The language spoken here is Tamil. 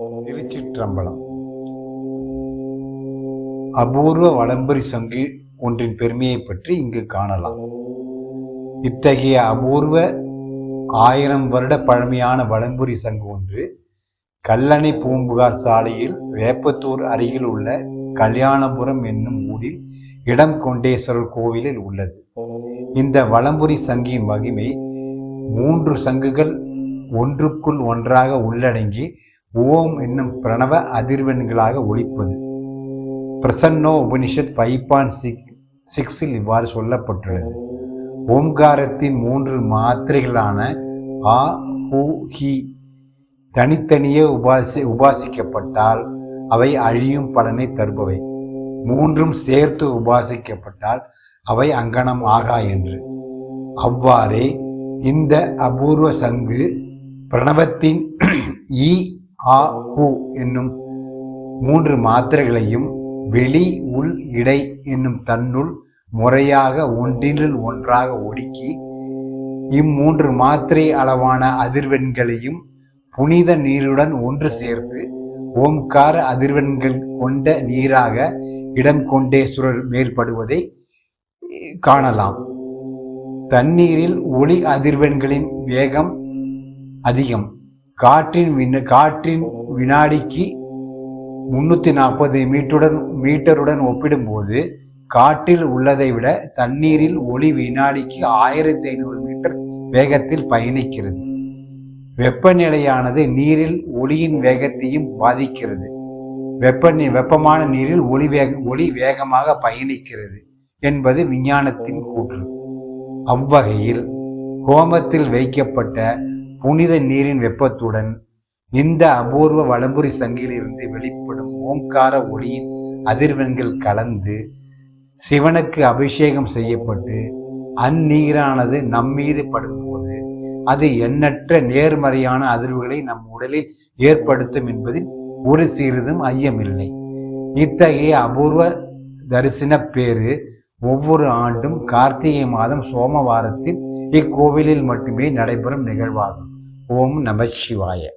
திருச்சிற்றம்பலம். அபூர்வ வளம்பரி சங்கு ஒன்றின் பெருமையை பற்றி இங்கு காணலாம். இத்தகைய அபூர்வ ஆயிரம் வருட பழமையான வலம்புரி சங்கு ஒன்று கல்லணை பூம்புகார் சாலையில் வேப்பத்தூர் அருகில் உள்ள கல்யாணபுரம் என்னும் ஊரில் இடம் கொண்டேஸ்வரர் கோவிலில் உள்ளது. இந்த வலம்புரி சங்கின் மகிமை மூன்று சங்குகள் ஒன்றுக்குள் ஒன்றாக உள்ளடங்கி ஓம் என்னும் பிரணவ அதிர்வெண்களாக ஒழிப்பது பிரசன்னோ உபனிஷத் ஃபைவ் பாயிண்ட் சிக்ஸ் சிக்ஸில் இவ்வாறு சொல்லப்பட்டுள்ளது. ஓம்காரத்தின் மூன்று மாத்திரைகளான ஆ ஹூ ஹி தனித்தனியே உபாசி உபாசிக்கப்பட்டால் அவை அழியும் பலனை தருபவை. மூன்றும் சேர்த்து உபாசிக்கப்பட்டால் அவை அங்கனம் ஆகா என்று. அவ்வாறே இந்த அபூர்வ சங்கு பிரணவத்தின் ஈ ஆ ஹூ என்னும் மூன்று மாத்திரைகளையும் வெளி உள் இடை என்னும் தன்னுள் முறையாக ஒன்றினுள் ஒன்றாக ஒடுக்கி இம்மூன்று மாத்திரை அளவான அதிர்வெண்களையும் புனித நீருடன் ஒன்று சேர்த்து ஓம்கார அதிர்வெண்கள் கொண்ட நீராக இடம் கொண்டேஸ்வரர் மேல்படுவதை காணலாம். தண்ணீரில் ஒளி அதிர்வெண்களின் வேகம் அதிகம். காற்றின் வின காற்றின் வினாடிக்கு முன்னூற்றி நாற்பது மீட்டருடன் மீட்டருடன் ஒப்பிடும்போது காற்றில் உள்ளதை விட தண்ணீரில் ஒளி வினாடிக்கு ஆயிரத்தி ஐநூறு மீட்டர் வேகத்தில் பயணிக்கிறது. வெப்பநிலையானது நீரில் ஒளியின் வேகத்தையும் பாதிக்கிறது. வெப்ப வெப்பமான நீரில் ஒளி வேக ஒளி வேகமாக பயணிக்கிறது என்பது விஞ்ஞானத்தின் கூற்று. அவ்வகையில் கோமத்தில் வைக்கப்பட்ட புனித நீரின் வெப்பத்துடன் இந்த அபூர்வ வலம்புரி சங்கிலிருந்து வெளிப்படும் ஓங்கார ஒளியின் அதிர்வெண்கள் கலந்து சிவனுக்கு அபிஷேகம் செய்யப்பட்டு அந்நீரானது நம்மீது படும்போது அது எண்ணற்ற நேர்மறையான அதிர்வுகளை நம் உடலில் ஏற்படுத்தும் என்பதில் ஒரு சிறிதும் ஐயமில்லை. இத்தகைய அபூர்வ தரிசன பேரு ஒவ்வொரு ஆண்டும் கார்த்திகை மாதம் சோமவாரத்தில் இக்கோவிலில் மட்டுமே நடைபெறும் நிகழ்வாகும். ஓம் நம சிவாய.